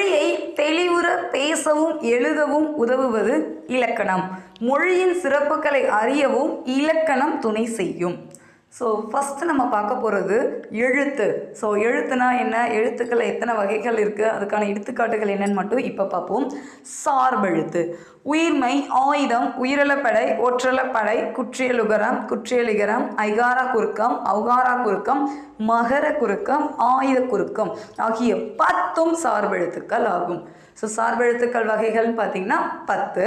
மொழியை தெளிவுற பேசவும் எழுதவும் உதவுவது இலக்கணம். மொழியின் சிறப்புகளை அறியவும் இலக்கணம் துணை செய்யும். ஸோ ஃபஸ்ட்டு நம்ம பார்க்க போகிறது எழுத்து. ஸோ எழுத்துனா என்ன? எழுத்துக்கள் எத்தனை வகைகள் இருக்குது அதுக்கான எடுத்துக்காட்டுகள் என்னன்னு மட்டும் இப்போ பார்ப்போம். சார்பெழுத்து. உயிர்மை ஆயுதம் உயிரிழப்படை ஒற்றலப்படை குற்றியலுகரம் குற்றியலிகரம் ஐகாரா குறுக்கம் அவுகாரா குறுக்கம் மகர குறுக்கம் ஆயுத குறுக்கம் ஆகிய பத்தும் சார்பெழுத்துக்கள் ஆகும். ஸோ சார்பெழுத்துக்கள் வகைகள்னு பார்த்தீங்கன்னா பத்து.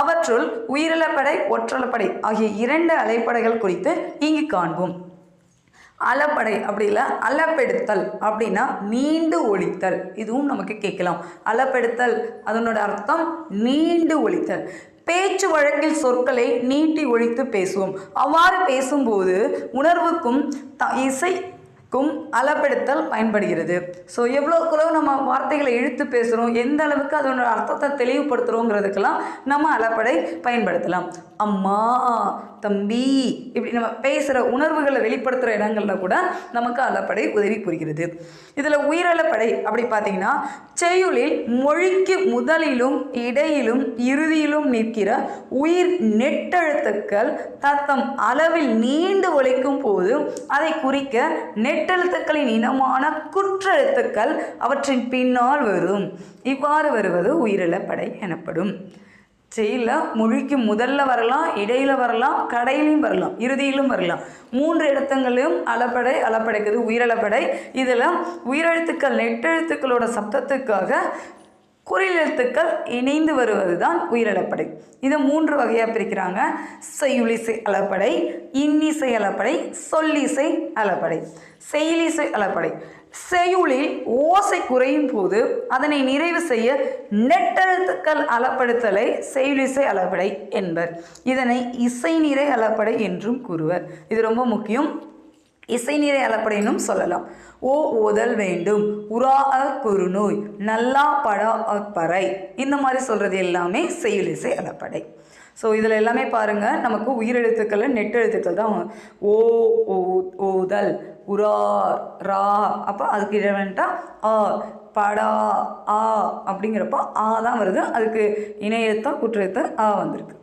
அவற்றுள் உயிரிழப்படை ஒற்றலப்படை ஆகிய இரண்டு அலைப்படைகள் குறித்து இங்கு காண்போம் அலப்படை அப்படி இல்லை அலப்பெடுத்தல் அப்படின்னா நீண்டு ஒழித்தல். இதுவும் நமக்கு கேட்கலாம். அலப்பெடுத்தல் அதனோட அர்த்தம் நீண்டு ஒழித்தல். பேச்சு வழக்கில் சொற்களை நீட்டி ஒழித்து பேசுவோம். அவ்வாறு பேசும்போது உணர்வுக்கும் த க்கும் அளப்பெடுத்தல் பயன்படுகிறது. ஸோ எவ்வளோக்குளவு நம்ம வார்த்தைகளை இழுத்து பேசுகிறோம் எந்த அளவுக்கு அதனோட அர்த்தத்தை தெளிவுபடுத்துகிறோங்கிறதுக்கெல்லாம் நம்ம அளப்படை பயன்படுத்தலாம். அம்மா தம்பி இப்படி நம்ம பேசுகிற உணர்வுகளை வெளிப்படுத்துகிற இடங்களில் கூட நமக்கு அளப்படை உதவி புரிகிறது. இதில் உயிரளப்படை அப்படி பார்த்தீங்கன்னா செய்யுளில் மொழிக்கு முதலிலும் இடையிலும் இறுதியிலும் நிற்கிற உயிர் நெட்டெழுத்துக்கள் தத்தம் அளவில் நீண்டு ஒழிக்கும் போது அதை குறிக்க நெட் நெட்டெழுத்துக்களின் இனமான குற்றெழுத்துக்கள் அவற்றின் பின்னால் வரும். இவ்வாறு வருவது உயிரிழப்படை எனப்படும். செயலில் மொழிக்கு முதல்ல வரலாம் இடையில வரலாம் கடையிலையும் வரலாம் இறுதியிலும் வரலாம். மூன்று இடத்துங்களையும் அளப்படை அளப்படைக்குது உயிரளப்படை இதில் உயிரெழுத்துக்கள் நெட்டெழுத்துக்களோட சப்தத்துக்காக குறிலெழுத்துக்கள் இணைந்து வருவது தான் உயிரிழப்படை. இதை மூன்று வகையாக பிரிக்கிறாங்க. செய்யுளிசை அளப்படை இன்னிசை அளப்படை சொல்லிசை அளப்படை. செயலிசை அளப்படை. செய்யுளில் ஓசை குறையும் போது அதனை நிறைவு செய்ய நெட்டெழுத்துக்கள் அளப்படுத்தலை செயலிசை அளப்படை என்பர். இதனை இசை நிறை அளப்படை என்றும் கூறுவர். இது ரொம்ப முக்கியம். இசை நிறை சொல்லலாம். ஓ ஓதல் வேண்டும். உரா அ குறுநோய். நல்லா படா பறை. இந்த மாதிரி சொல்கிறது எல்லாமே செய்யுளிசை அளப்படை. ஸோ இதில் எல்லாமே பாருங்கள் நமக்கு உயிரெழுத்துக்கள் நெட்டெழுத்துக்கள் தான் ஓ ஓ ஓதல். உரா ரா. அப்போ அதுக்கு இடவன்ட்டா ஆ படா ஆ அப்படிங்கிறப்போ ஆ தான் வருது. அதுக்கு இணையெழுத்தா குற்றத்தை ஆ வந்திருக்கு.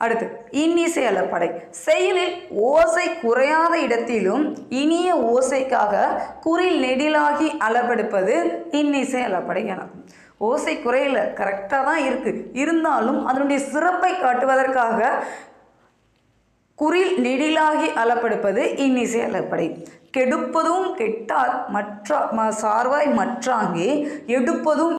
அடுத்து இன்னிசை அலப்படை செயலில் ஓசை குறையாத இடத்திலும் இனிய ஓசைக்காக குறில் நெடிலாகி அளபெடுப்பது இன்னிசை அலப்படை எனக்கும் ஓசை குறையல கரெக்டாக தான் இருக்குது இருந்தாலும் அதனுடைய சிறப்பை காட்டுவதற்காக குறில் நெடிலாகி அளப்படுப்பது இன்னிசை அளப்படை கெடுப்பதும் கெட்டார் மற்ற ம- சார்வாய் மற்றாங்கே எடுப்பதும்